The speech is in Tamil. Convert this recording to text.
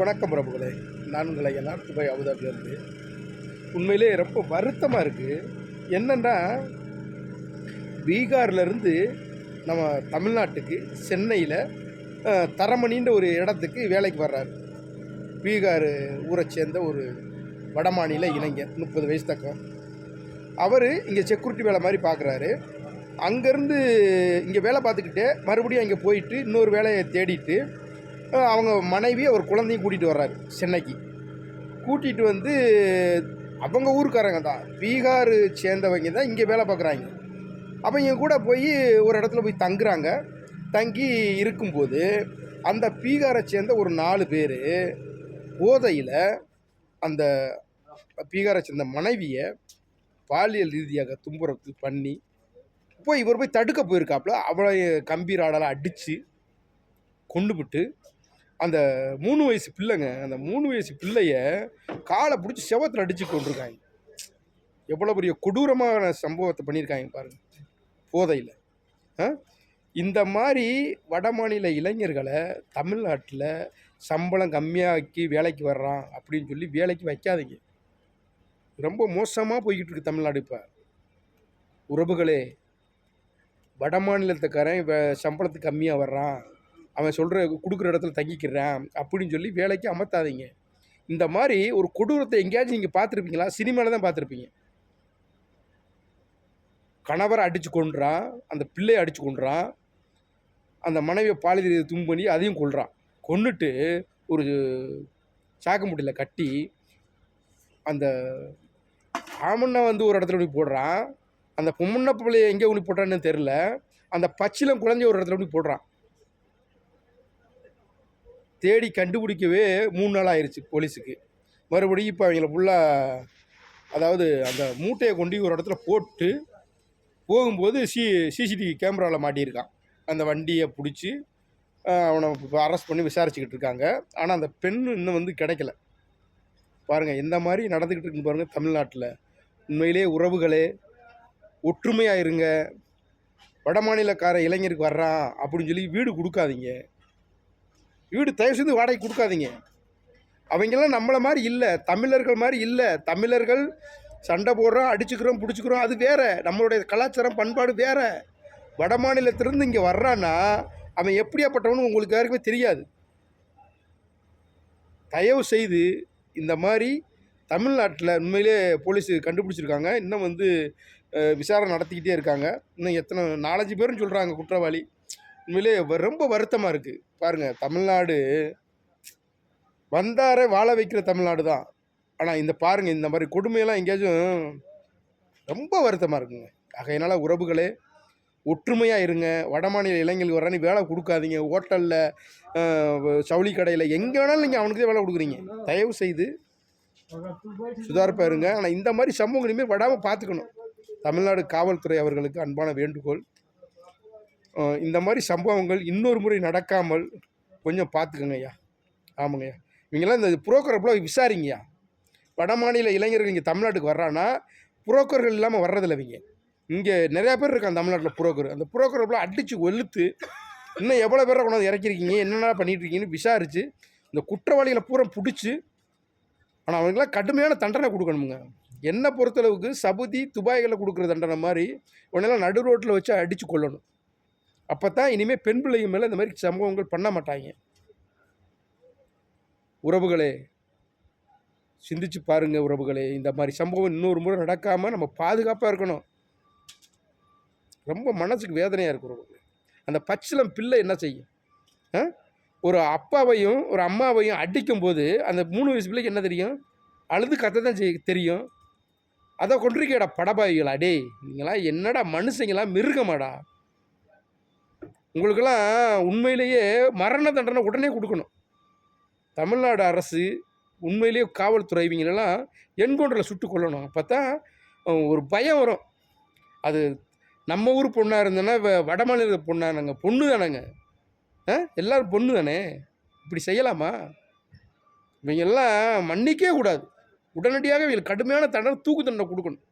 வணக்கம் பிரபுகளே. நான் உங்களை எல்லாம் துபாய் அபுதாபிலேருந்து உண்மையிலே ரொம்ப வருத்தமாக இருக்குது என்னென்னா பீகார்லேருந்து நம்ம தமிழ்நாட்டுக்கு சென்னையில் தரமணின்ற ஒரு இடத்துக்கு வேலைக்கு வர்றாரு. பீகார் ஊரை சேர்ந்த ஒரு வடமாநில இளைஞர் முப்பது வயசு தக்கம். அவர் இங்கே செக்யூரிட்டி வேலை மாதிரி பார்க்குறாரு அங்கேருந்து இங்கே வேலை பார்த்துக்கிட்டே மறுபடியும் அங்கே போயிட்டு இன்னொரு வேலையை தேடிட்டு அவங்க மனைவி அவர் குழந்தையும் கூட்டிகிட்டு வர்றாரு சென்னைக்கு. கூட்டிகிட்டு வந்து அவங்க ஊருக்காரங்க தான். பீகார் சேர்ந்தவங்க தான் இங்கே வேலை பார்க்குறாங்க. அவங்க கூட போய் ஒரு இடத்துல போய் தங்குறாங்க. தங்கி இருக்கும்போது அந்த பீகாரை சேர்ந்த ஒரு நாலு பேர் போதையில் அந்த பீகாரை சேர்ந்த மனைவியை பாலியல் ரீதியாக துன்புறத்து பண்ணி போய் இவர் போய் தடுக்க போயிருக்காப்புல. அவளை கம்பீராடலாம் அடித்து கொண்டு விட்டு அந்த மூணு வயசு பிள்ளைங்க அந்த மூணு வயசு பிள்ளைய காலை பிடிச்சி செவத்தில் அடித்து கொண்டிருக்காங்க எவ்வளோ பெரிய கொடூரமான சம்பவத்தை பண்ணியிருக்காங்க பாருங்க. போதையில். இந்த மாதிரி வடமாநில இளைஞர்களை தமிழ்நாட்டில் சம்பளம் கம்மியாக்கி வேலைக்கு வர்றான் அப்படின்னு சொல்லி வேலைக்கு வைக்காதீங்க. ரொம்ப மோசமாக போய்கிட்டு இருக்கு தமிழ்நாடு இப்போ. உறவுகளே வட மாநிலத்துக்காரன் சம்பளத்துக்கு கம்மியாக வர்றான். அவன் சொல்கிற கொடுக்குற இடத்துல தங்கிக்கிறான் அப்படின்னு சொல்லி வேலைக்கு அமர்த்தாதீங்க. இந்த மாதிரி ஒரு கொடூரத்தை எங்கேயாச்சும் நீங்கள் பார்த்துருப்பீங்களா? சினிமாவில் தான் பார்த்துருப்பீங்க. கணவரை அடித்து கொன்றான் அந்த பிள்ளையை அடித்து கொன்றான் அந்த மனைவியை பாலியல் தும் பண்ணி அதையும் கொள்கிறான் கொண்டுட்டு ஒரு சாக்கு முட்டையில் கட்டி அந்த ஆமண்ணை வந்து ஒரு இடத்துல போய் போடுறான். அந்த பொம்மண்ண பிள்ளைய எங்கே ஒன்று போட்டான்னு தெரில அந்த பச்சிலம் குழந்தைய ஒரு இடத்துல போய் போடுறான். தேடி கண்டுபிடிக்கவே மூணு நாள் ஆயிடுச்சு போலீஸுக்கு. மறுபடியும் இப்போ அவங்கள ஃபுல்லாக அதாவது அந்த மூட்டையை கொண்டு ஒரு இடத்துல போட்டு போகும்போது சி சிசிடிவி கேமராவில் மாட்டியிருக்கான். அந்த வண்டியை பிடிச்சி அவனை இப்போ அரெஸ்ட் பண்ணி விசாரிச்சுக்கிட்டு இருக்காங்க. ஆனால் அந்த பெண் இன்னும் வந்து கிடைக்கல. பாருங்கள் எந்த மாதிரி நடந்துக்கிட்டு இருக்குன்னு பாருங்கள் தமிழ்நாட்டில். உண்மையிலே உறவுகளே ஒற்றுமையாக இருங்க. வடமாநிலக்கார இளைஞருக்கு வர்றான் அப்படின்னு சொல்லி வீடு கொடுக்காதீங்க. வீடு தயவு செய்து வாடகை கொடுக்காதீங்க. அவங்கெல்லாம் நம்மளை மாதிரி இல்லை. தமிழர்கள் மாதிரி இல்லை. தமிழர்கள் சண்டை போடுறோம் அடிச்சுக்கிறோம் பிடிச்சிக்கிறோம். அது வேறு. நம்மளுடைய கலாச்சாரம் பண்பாடு வேறு. வட மாநிலத்திலேருந்து இங்கே வர்றான்னா அவன் எப்படியாப்பட்டவனு உங்களுக்கு யாருக்குமே தெரியாது. தயவு செய்து இந்த மாதிரி தமிழ்நாட்டில் உண்மையிலே போலீஸ் கண்டுபிடிச்சிருக்காங்க. இன்னும் வந்து விசாரணை நடத்திக்கிட்டே இருக்காங்க. இன்னும் எத்தனை நாலஞ்சு பேரும் சொல்கிறாங்க குற்றவாளி. உண்மையிலே ரொம்ப வருத்தமாக இருக்குது பாருங்கள் தமிழ்நாடு வந்தாரை வாழ வைக்கிற தமிழ்நாடு தான். ஆனால் இந்த பாருங்கள் இந்த மாதிரி கொடுமையெல்லாம் எங்கேயாச்சும் ரொம்ப வருத்தமாக இருக்குங்க. ஆகையினால உறவுகளே ஒற்றுமையாக இருங்க. வடமாநில இளைஞர்களுக்கு வர வேலை கொடுக்காதீங்க. ஹோட்டலில் சவுளி கடையில் எங்கே வேணாலும் நீங்கள் அவனுக்கு வேலை கொடுக்குறீங்க. தயவு செய்து சுதாரிப்பாக இருங்க. ஆனால் இந்த மாதிரி சம்பவங்கள் இனிமேல் விடாமல் பார்த்துக்கணும். தமிழ்நாடு காவல்துறை அவர்களுக்கு அன்பான வேண்டுகோள். இந்த மாதிரி சம்பவங்கள் இன்னொரு முறை நடக்காமல் கொஞ்சம் பார்த்துக்கங்க ஐயா. ஆமாங்கய்யா இவங்கெல்லாம் இந்த புரோக்கரை விசாரிங்கய்யா வடமாநில இளைஞர்கள் இங்கே தமிழ்நாட்டுக்கு வர்றான்னா புரோக்கர்கள் இல்லாமல் வர்றதில்ல இவங்க. இங்கே நிறையா பேர் இருக்காங்க தமிழ்நாட்டில் புரோக்கர். அந்த புரோக்கரை அடித்து ஒழுத்து இன்னும் எவ்வளோ பேரை கொண்டாந்து இறக்கிருக்கீங்க என்னென்ன பண்ணிகிட்ருக்கீங்கன்னு விசாரித்து இந்த குற்றவாளிகளை பூரா பிடிச்சி ஆனால் அவங்களுக்குலாம் கடுமையான தண்டனை கொடுக்கணுமுங்க. என்னை பொறுத்தளவுக்கு சபுதி துபாய்களில் கொடுக்குற தண்டனை மாதிரி உடனெல்லாம் நடு ரோட்டில் வச்சு அடித்து கொள்ளணும் அப்போ தான் இனிமேல் பெண் பிள்ளைங்க மேலே இந்த மாதிரி சம்பவங்கள் பண்ண மாட்டாங்க. உறவுகளே சிந்திச்சு பாருங்க உறவுகளே. இந்த மாதிரி சம்பவம் இன்னொரு முறை நடக்காமல் நம்ம பாதுகாப்பாக இருக்கணும். ரொம்ப மனசுக்கு வேதனையாக இருக்கு உறவுகளே. அந்த பச்சிலம் பிள்ளை என்ன செய்யும்? ஆ? ஒரு அப்பாவையும் ஒரு அம்மாவையும் அடிக்கும்போது அந்த மூணு வயசு பிள்ளைக்கு என்ன தெரியும்? அழுது கத்த தான் செய்ய தெரியும். அதை கொண்டிருக்கேடா படபாவிகளா? டேய் நீங்களாம் என்னடா மனுஷங்களா மிருகமாடா? உங்களுக்கெல்லாம் உண்மையிலேயே மரண தண்டனை உடனே கொடுக்கணும். தமிழ்நாடு அரசு உண்மையிலேயே காவல்துறை இவங்களெல்லாம் என்கவுண்டரில் சுட்டு கொள்ளணும் அப்போ தான் ஒரு பயம் வரும். அது நம்ம ஊர் பொண்ணாக இருந்தேன்னா வ- வட மாநில பொண்ணாக பொண்ணு தானேங்க. ஆ எல்லோரும் பொண்ணு தானே. இப்படி செய்யலாமா? இவங்கெல்லாம் மன்னிக்கவே கூடாது. உடனடியாக இவங்களுக்கு கடுமையான தண்டனை தூக்கு தண்டனை கொடுக்கணும்.